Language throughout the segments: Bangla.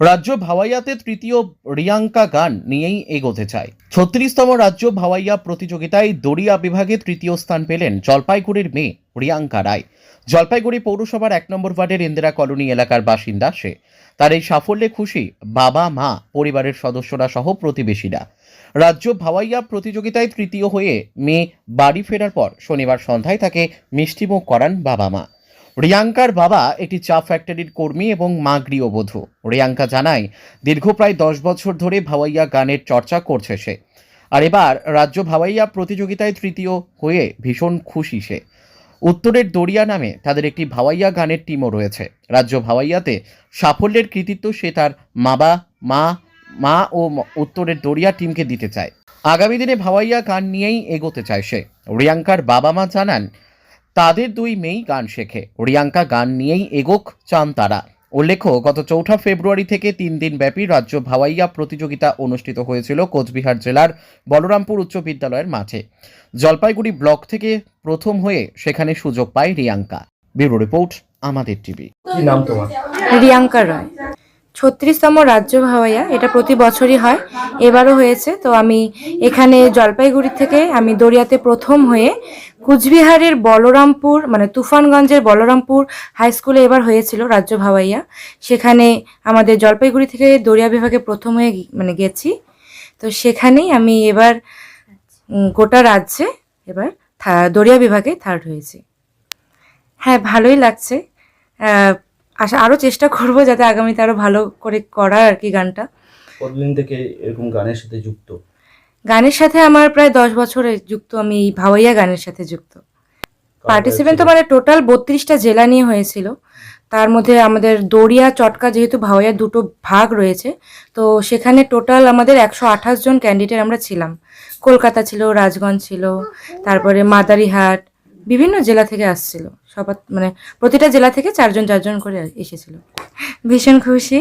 রাজ্য ভাওয়াইয়াতে তৃতীয় রিয়াঙ্কা গান নিয়েই এগোতে চায়। ছত্রিশতম রাজ্য ভাওয়াইয়া প্রতিযোগিতায় দড়িয়া বিভাগে তৃতীয় স্থান পেলেন জলপাইগুড়ির মেয়ে রিয়াঙ্কা রায়। জলপাইগুড়ি পৌরসভার এক নম্বর ওয়ার্ডের ইন্দিরা কলোনি এলাকার বাসিন্দা সে। তার এই সাফল্যে খুশি বাবা, মা, পরিবারের সদস্যরা সহ প্রতিবেশীরা। রাজ্য ভাওয়াইয়া প্রতিযোগিতায় তৃতীয় হয়ে মেয়ে বাড়ি ফেরার পর শনিবার সন্ধ্যায় তাকে মিষ্টিমুখ করান বাবা, মা। রিয়াঙ্কার বাবা একটি চা ফ্যাক্টরির কর্মী এবং মা গৃহবধূ। রিয়াঙ্কা জানায়, দীর্ঘ প্রায় দশ বছর ধরে ভাওয়াইয়া গানের চর্চা করছে সে। আর এবার রাজ্য ভাওয়াইয়া প্রতিযোগিতায় তৃতীয় হয়ে ভীষণ খুশি সে। উত্তরের দরিয়া নামে তাদের একটি ভাওয়াইয়া গানের টিমও রয়েছে। রাজ্য ভাওয়াইয়াতে সাফল্যের কৃতিত্ব সে তার মাবা, মা মা ও উত্তরের দরিয়া টিমকে দিতে চায়। আগামী দিনে ভাওয়াইয়া গান নিয়েই এগোতে চায় সে। রিয়াঙ্কার বাবা মা জানান তাদের দুই মেয়েই গান শেখে। রিয়াঙ্কা গান নিয়েই এগোক চান তারা। উল্লেখ্য গত চৌঠা ফেব্রুয়ারি থেকে তিন দিন ব্যাপী রাজ্য ভাওয়াইয়া প্রতিযোগিতা অনুষ্ঠিত হয়েছিল কোচবিহার জেলার বলরামপুর উচ্চ বিদ্যালয়ের মাঠে। জলপাইগুড়ি ব্লক থেকে প্রথম হয়ে সেখানে সুযোগ পায় রিয়াঙ্কা। ব্যুরো রিপোর্ট আমাদের টিভি। কি নাম তোমার? রিয়াঙ্কা রয়। ছত্রিশতম রাজ্য ভাওয়াইয়া, এটা প্রতি বছরই হয়, এবারও হয়েছে। তো আমি এখানে জলপাইগুড়ি থেকে আমি দরিয়াতে প্রথম হয়ে কুচবিহারের বলরামপুর মানে তুফানগঞ্জের বলরামপুর হাই স্কুলে এবার হয়েছিল রাজ্য ভাওয়াইয়া। সেখানে আমাদের জলপাইগুড়ি থেকে দরিয়া বিভাগে প্রথম হয়ে মানে গেছি। তো সেখানেই আমি এবার গোটা রাজ্যে এবার দরিয়া বিভাগে থার্ড হয়েছি। হ্যাঁ ভালোই লাগছে। আশা আরও চেষ্টা করব যাতে আগামীতে আরও ভালো করে করার আর কি গানটা। কতদিন থেকে এরকম গানের সাথে যুক্ত? গানের সাথে আমার প্রায় দশ বছরে যুক্ত আমি এই ভাওয়াইয়া গানের সাথে যুক্ত। পার্টিসিপেন্ট তো মানে টোটাল বত্রিশটা জেলা নিয়ে হয়েছিল। তার মধ্যে আমাদের দড়িয়া চটকা যেহেতু ভাওয়াইয়া দুটো ভাগ রয়েছে তো সেখানে টোটাল আমাদের একশো আঠাশ জন ক্যান্ডিডেট আমরা ছিলাম। কলকাতা ছিল রাজগঞ্জ ছিল তারপরে মাদারিহাট বিভিন্ন জেলা থেকে আসছিল। সবার মানে প্রতিটা জেলা থেকে চারজন চারজন করে এসেছিল। ভীষণ খুশি।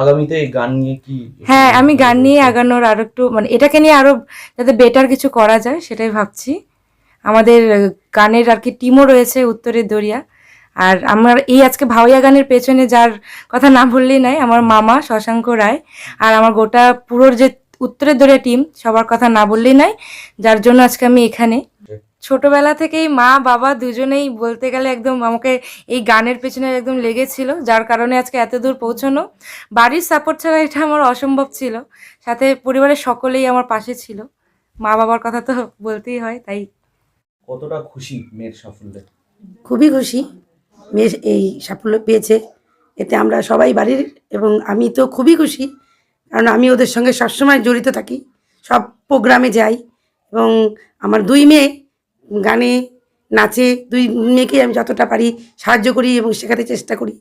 আগামীতে গান নিয়ে কি হ্যাঁ আমি গান নিয়ে আগানোর আরও একটু মানে এটাকে নিয়ে আরও যাতে বেটার কিছু করা যায় সেটাই ভাবছি। আমাদের গানের আর কি টিমও রয়েছে উত্তরের দরিয়া। আর আমার এই আজকে ভাওয়াইয়া গানের পেছনে যার কথা না বললেই নাই আমার মামা শশাঙ্ক রায়। আর আমার গোটা পুরোর যে উত্তরের দরিয়া টিম সবার কথা না বললেই নাই যার জন্য আজকে আমি এখানে। ছোটবেলা থেকেই মা বাবা দুজনেই বলতে গেলে একদম আমাকে এই গানের পেছনে একদম লেগেছিল যার কারণে আজকে এত দূর পৌঁছানো। বাড়ির সাপোর্ট ছাড়া এটা আমার অসম্ভব ছিল। সাথে পরিবারের সকলেই আমার পাশে ছিল। মা বাবার কথা তো বলতেই হয় তাই। কতটা খুশি মেয়ের সাফল্যে? খুবই খুশি। মেয়ে এই সাফল্য পেয়েছে। এতে আমরা সবাই বাড়ির এবং আমি তো খুবই খুশি। কারণ আমি ওদের সঙ্গে সবসময় জড়িত থাকি। সব প্রোগ্রামে যাই এবং আমার দুই মেয়ে গানে নাচে দুই মেয়েকে আমি যতটা পারি সাহায্য করি এবং শেখাতে চেষ্টা করি।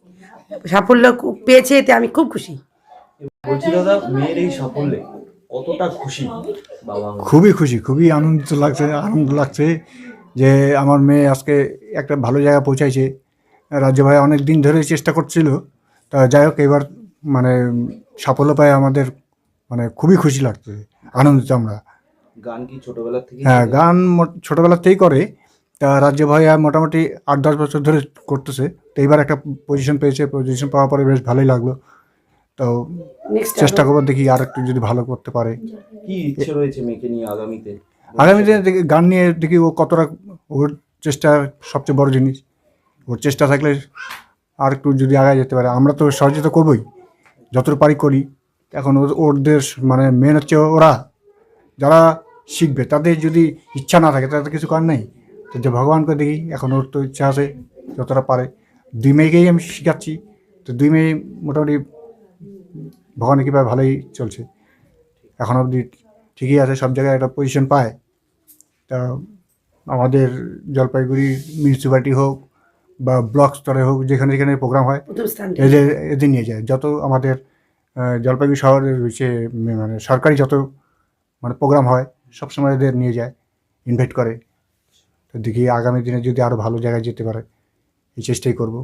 সাফল্য খুব পেয়েছে এতে আমি খুব খুশি। বলছি দাদা মেয়ের এই সাফল্যে কতটা খুশি বাবা খুবই খুশি খুবই আনন্দিত লাগছে আনন্দ লাগছে যে আমার মেয়ে আজকে একটা ভালো জায়গা পৌঁছাইছে। রাজ্য ভাই অনেক দিন ধরে চেষ্টা করছিল তা যাই হোক এবার মানে সাফল্য পায় আমাদের মানে খুবই খুশি লাগছে আনন্দিত আমরা। গান কি ছোটবেলা থেকে হ্যাঁ গান মোট- ছোটবেলাতেই করে। তা রাজ্য ভাইয়া মোটামুটি আট দশ বছর ধরে করতেছে। তো এইবার একটা পজিশন পেয়েছে। পজিশন পাওয়ার পরে বেশ ভালোই লাগল। তো চেষ্টা করব দেখি আর একটু যদি ভালো করতে পারে। কি ইচ্ছে রয়েছে মেয়েকে নিয়ে আগামীতে? আগামীতে দেখি গান নিয়ে দেখি ও কতটা ওর চেষ্টা সবচেয়ে বড় জিনিস। ওর চেষ্টা থাকলে আর একটু যদি আগায় যেতে পারে। আমরা তো সহযোগিতা করবোই। যতটুকু পারি করি। এখন ওর- ওদের মানে মেন হচ্ছে ওরা। যারা শিখবে। তাদের যদি ইচ্ছা না থাকে তাদের কিছু করার নেই। তো যে ভগবানকে দেখি এখন ওর তো ইচ্ছা আছে যতটা পারে। দুই মেয়েকেই আমি শেখাচ্ছি। তো দুই মেয়ে মোটামুটি ভগবানের কৃপায় ভালোই চলছে। এখন অবধি ঠিকই আছে সব জায়গায় একটা পজিশন পায়। তা আমাদের জলপাইগুড়ি মিউনিসিপ্যালিটি হোক বা ব্লক স্তরে হোক যেখানে যেখানে প্রোগ্রাম হয় এদের এদের নিয়ে যায়। যত আমাদের জলপাইগুড়ি শহরের রয়েছে মানে সরকারি যত মানে প্রোগ্রাম হয় সবসময় এদের নিয়ে যায় ইনভাইট করে। তো দেখি আগামী দিনে যদি আরও ভালো জায়গায় যেতে পারে, এই চেষ্টাই করব।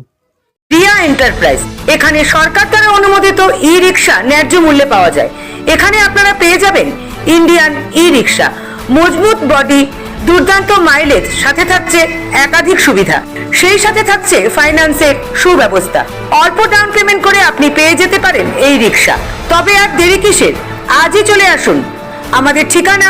রিয়া এন্টারপ্রাইজ, এখানে সরকার দ্বারা অনুমোদিত ই রিক্সা ন্যায্য মূল্যে পাওয়া যায়। এখানে আপনারা পেয়ে যাবেন ইন্ডিয়ান ই রিক্সা মজবুত বডি, দুর্দান্ত মাইলেজ, সাথে থাকছে একাধিক সুবিধা। সেই সাথে থাকছে ফাইন্যান্সের সুব্যবস্থা। অল্প ডাউন পেমেন্ট করে আপনি পেয়ে যেতে পারেন এই রিক্সা। তবে আর দেরি কিসের? আজই চলে আসুন। আমাদের ঠিকানা